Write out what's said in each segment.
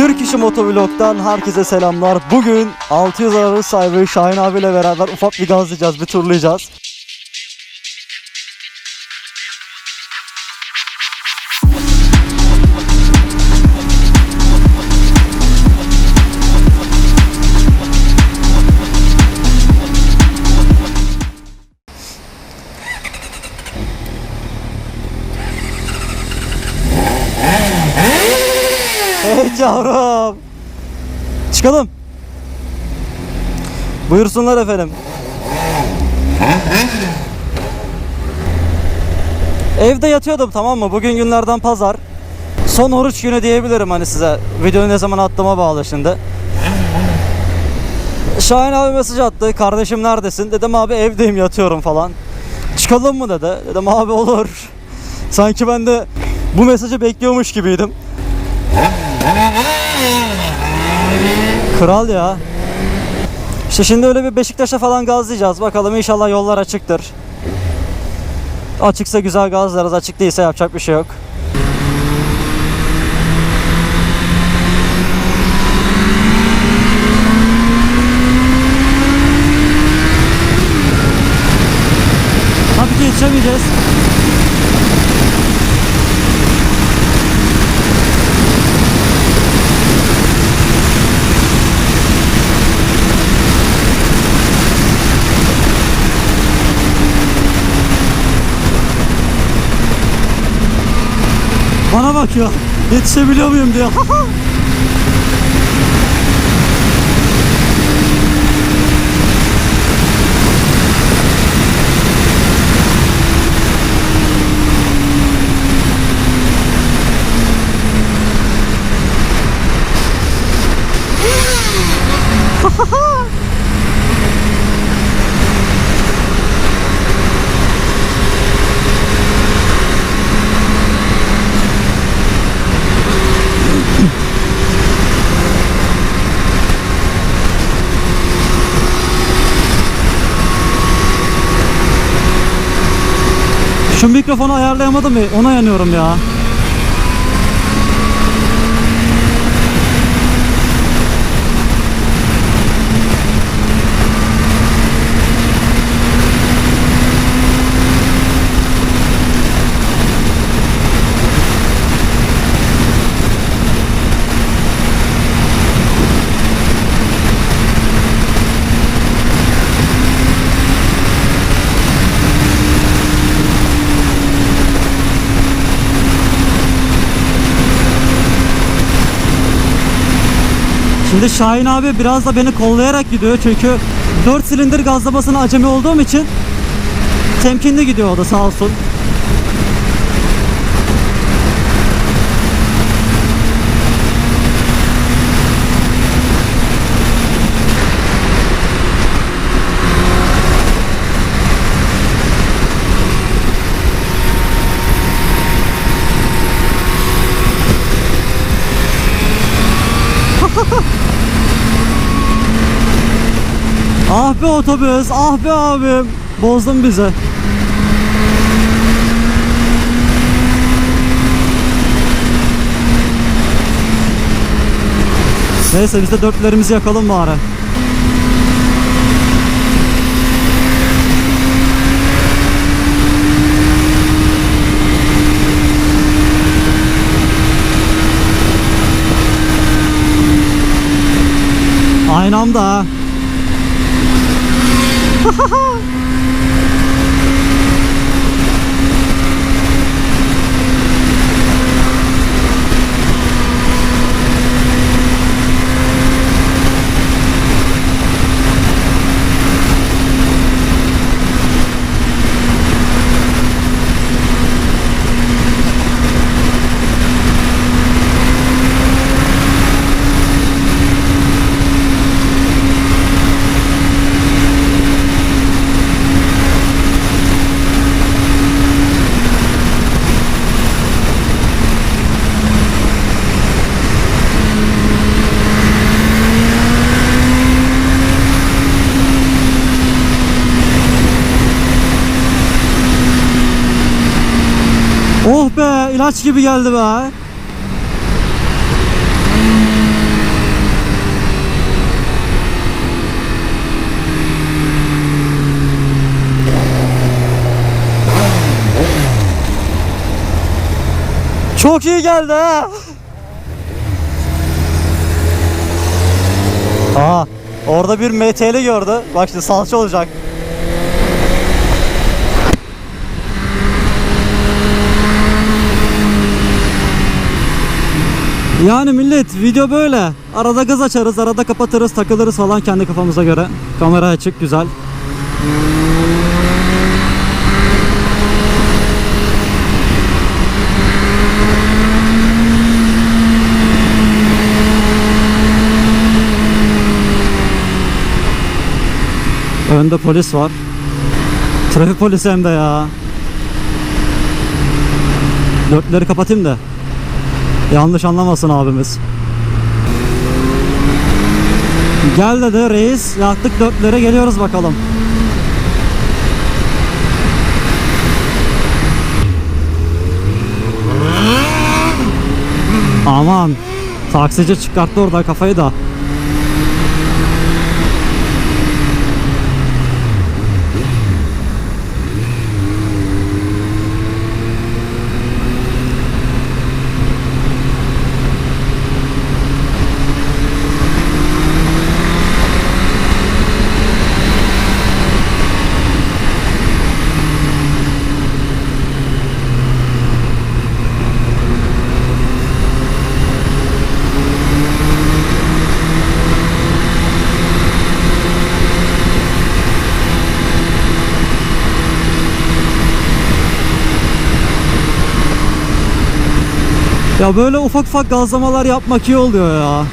Türk İşi Motovlog'dan herkese selamlar. Bugün 600 aralık sahibi Şahin abiyle beraber ufak bir gazlayacağız, bir turlayacağız. Çıkalım. Buyursunlar efendim. Evde yatıyordum tamam mı? Bugün günlerden pazar. Son oruç günü diyebilirim hani size. Videoyu ne zaman attığıma bağlı şimdi. Şahin abi mesaj attı. Kardeşim neredesin? Dedim abi evdeyim yatıyorum falan. Çıkalım mı dedi. Dedim abi olur. Sanki ben de bu mesajı bekliyormuş gibiydim. Kral ya. İşte şimdi öyle bir Beşiktaş'a falan gazlayacağız. Bakalım inşallah yollar açıktır. Açıksa güzel gazlarız. Açık değilse yapacak bir şey yok. Tabii ki yetişemeyeceğiz. Bana bak ya. Yetişebiliyor muyum diye. mikrofonu ayarlayamadım mı? Ona yanıyorum ya. Şimdi Şahin abi biraz da beni kollayarak gidiyor çünkü 4 silindir gazlamasına acemi olduğum için temkinli gidiyor o da sağ olsun. Ah be otobüs, ah be abim. Bozdun bizi. Neyse biz de dörtlerimizi yakalım bari. Aynı anda ha. Oh be İlaç gibi geldi be. Çok iyi geldi ha. Aa, orada bir MT'li gördü. Bak şimdi salça olacak. Yani millet video böyle. Arada gaz açarız, arada kapatırız, takılırız falan kendi kafamıza göre. Kamera açık, güzel. Önde polis var. Trafik polisi hem de ya. Dörtleri kapatayım da. Yanlış anlamasın abimiz. Gel dedi reis. Yaktık dörtlere geliyoruz bakalım. Aman. Taksici çıkarttı orada kafayı da. Ya böyle ufak ufak gazlamalar yapmak iyi oluyor ya.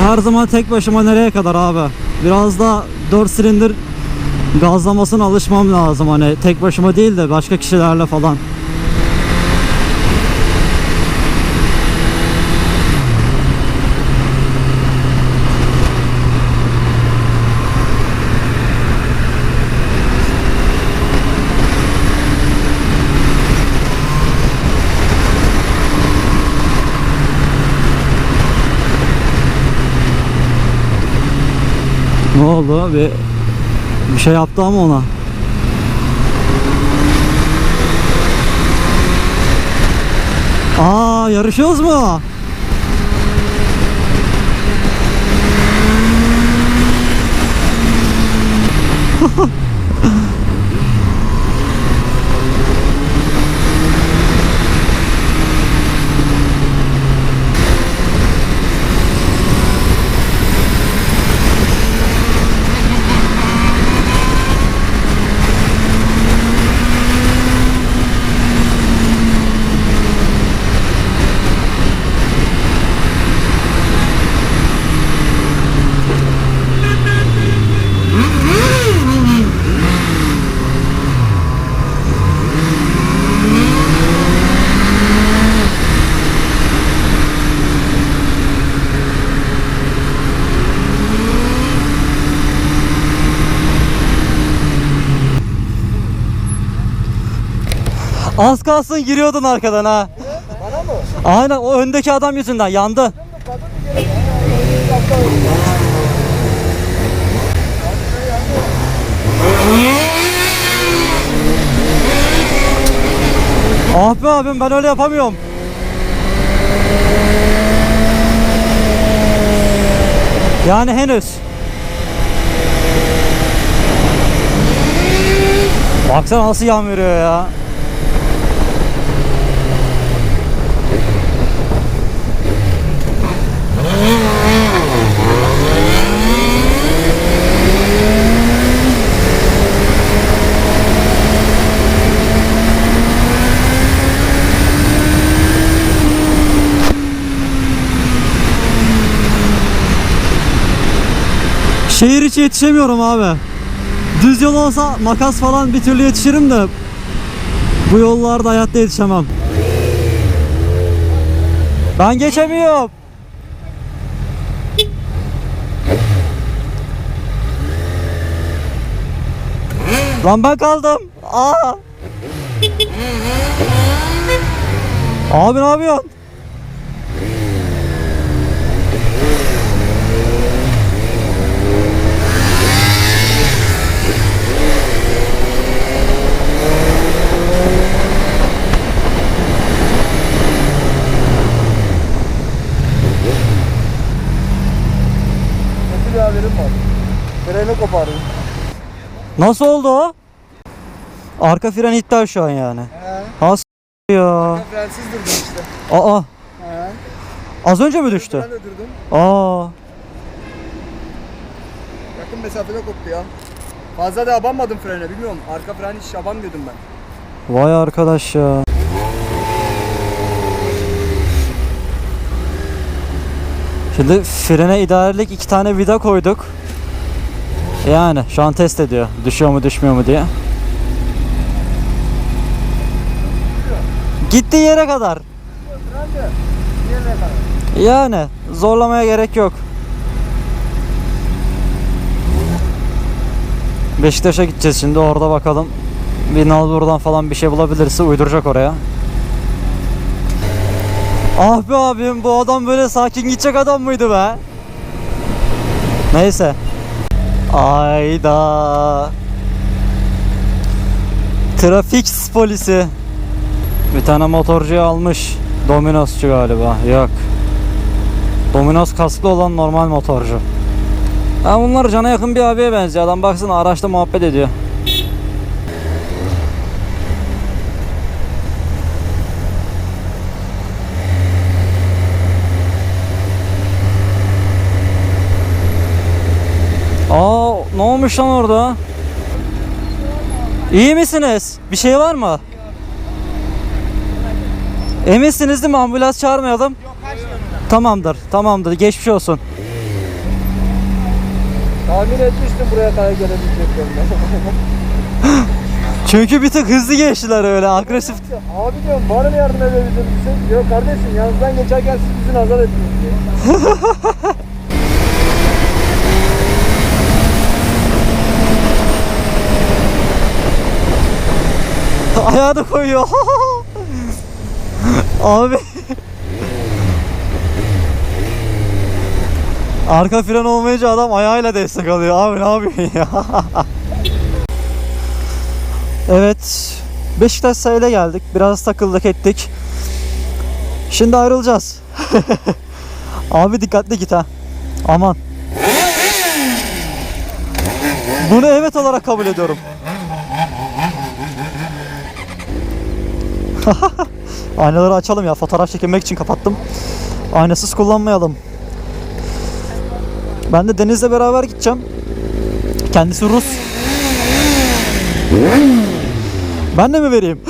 Her zaman tek başıma nereye kadar abi? Biraz da 4 silindir gazlamasına alışmam lazım hani tek başıma değil de başka kişilerle falan. Ne oldu? Bir, bir şey yaptı ama ona. Aa yarışıyoruz mu? Az kalsın giriyordun arkadan ha. Bana mı? Aynen o öndeki adam yüzünden yandı. Ah be abim ben öyle yapamıyorum. Yani henüz. Baksana nasıl veriyor ya. Şehir içi yetişemiyorum abi. Düz yol olsa makas falan bir türlü yetişirim de bu yollarda hayatta yetişemem. Ben geçemiyorum. Lan ben kaldım. Aa. Abi ne yapıyorsun? freni kopardım. Nasıl oldu o? Arka fren iptal şu an yani. He. Ha s- ya. Frensiz durdum işte. Aa He. az önce mi düştü? Ben de durdum. Aa Yakın mesafede koptu ya. Fazla da abanmadım frene bilmiyorum. Arka fren hiç abanmıyordum ben. vay arkadaş ya. Şimdi frene idarelik iki tane vida koyduk. Yani şu an test ediyor. Düşüyor mu düşmüyor mu diye. Gittiği yere kadar. Yani zorlamaya gerek yok. Beşiktaş'a gideceğiz şimdi orada bakalım. Bir Nalbur'dan falan bir şey bulabilirse uyduracak oraya. Ah be abim bu adam böyle sakin gidecek adam mıydı be? Neyse. Ayda. Trafik polisi. Bir tane motorcuyu almış. Dominosçu galiba. Yok. Dominos kasklı olan normal motorcu. Ha bunlar cana yakın bir abiye benziyor. Adam baksana araçta muhabbet ediyor. Aa ne olmuş lan orada? İyi misiniz? Bir şey var mı? Eminsiniz değil mi? Ambulans çağırmayalım. Tamamdır, tamamdır. Geçmiş olsun. Tahmin etmiştim buraya kadar gelebileceklerini. Çünkü bir tık hızlı geçtiler öyle agresif. Abi diyorum var mı yardım edebileceğim bir şey? Diyor kardeşim yanınızdan geçerken siz bizi nazar ettiniz diye. Ayağını koyuyor. Abi. Arka fren olmayınca adam ayağıyla destek alıyor. Abi ne yapıyorsun ya? evet. Beşiktaş sahile geldik. Biraz takıldık ettik. Şimdi ayrılacağız. Abi dikkatli git ha. Aman. Bunu evet olarak kabul ediyorum. Aynaları açalım ya. Fotoğraf çekilmek için kapattım. Aynasız kullanmayalım. Ben de Deniz'le beraber gideceğim. Kendisi Rus. Ben de mi vereyim?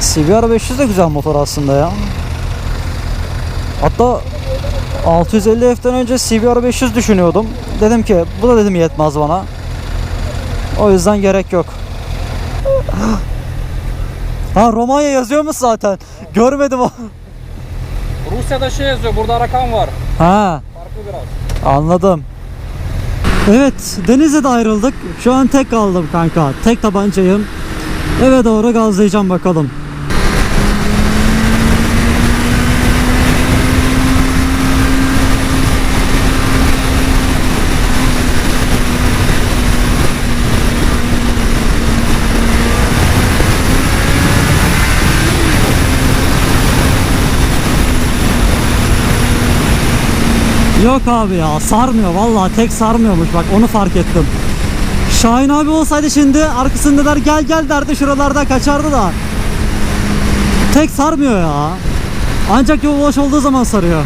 CBR 500 de güzel motor aslında ya. Hatta 650 F'den önce CBR 500 düşünüyordum. Dedim ki bu da dedim yetmez bana. O yüzden gerek yok. Ha Romanya yazıyormuş zaten. Görmedim o. Rusya'da şey yazıyor, burada rakam var. Ha Farklı biraz. anladım. Evet Deniz'e de ayrıldık. Şu an tek kaldım kanka. Tek tabancayım. Eve doğru gazlayacağım bakalım. Yok abi ya sarmıyor vallahi tek sarmıyormuş bak onu fark ettim. Şahin abi olsaydı şimdi arkasındalar gel gel derdi şuralarda kaçardı da. Tek sarmıyor ya. Ancak yol boş olduğu zaman sarıyor.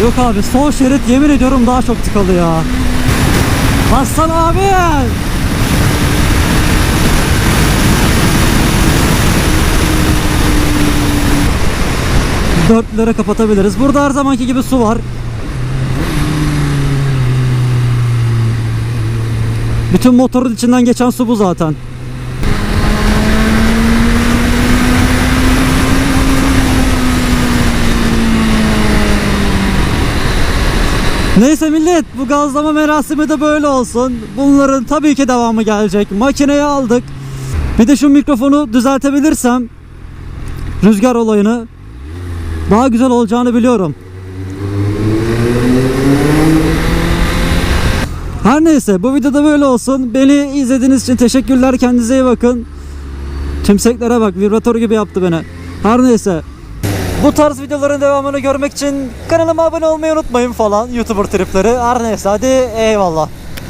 Yok abi sol şerit yemin ediyorum daha çok tıkalı ya. Aslan abi. Dörtlere kapatabiliriz. Burada her zamanki gibi su var. Bütün motorun içinden geçen su bu zaten. Neyse millet bu gazlama merasimi de böyle olsun. Bunların tabii ki devamı gelecek. Makineyi aldık. Bir de şu mikrofonu düzeltebilirsem rüzgar olayını daha güzel olacağını biliyorum. Her neyse bu videoda böyle olsun. Beni izlediğiniz için teşekkürler. Kendinize iyi bakın. Tümseklere bak vibratör gibi yaptı beni. Her neyse. Bu tarz videoların devamını görmek için kanalıma abone olmayı unutmayın falan. YouTuber tripleri. Her neyse hadi eyvallah.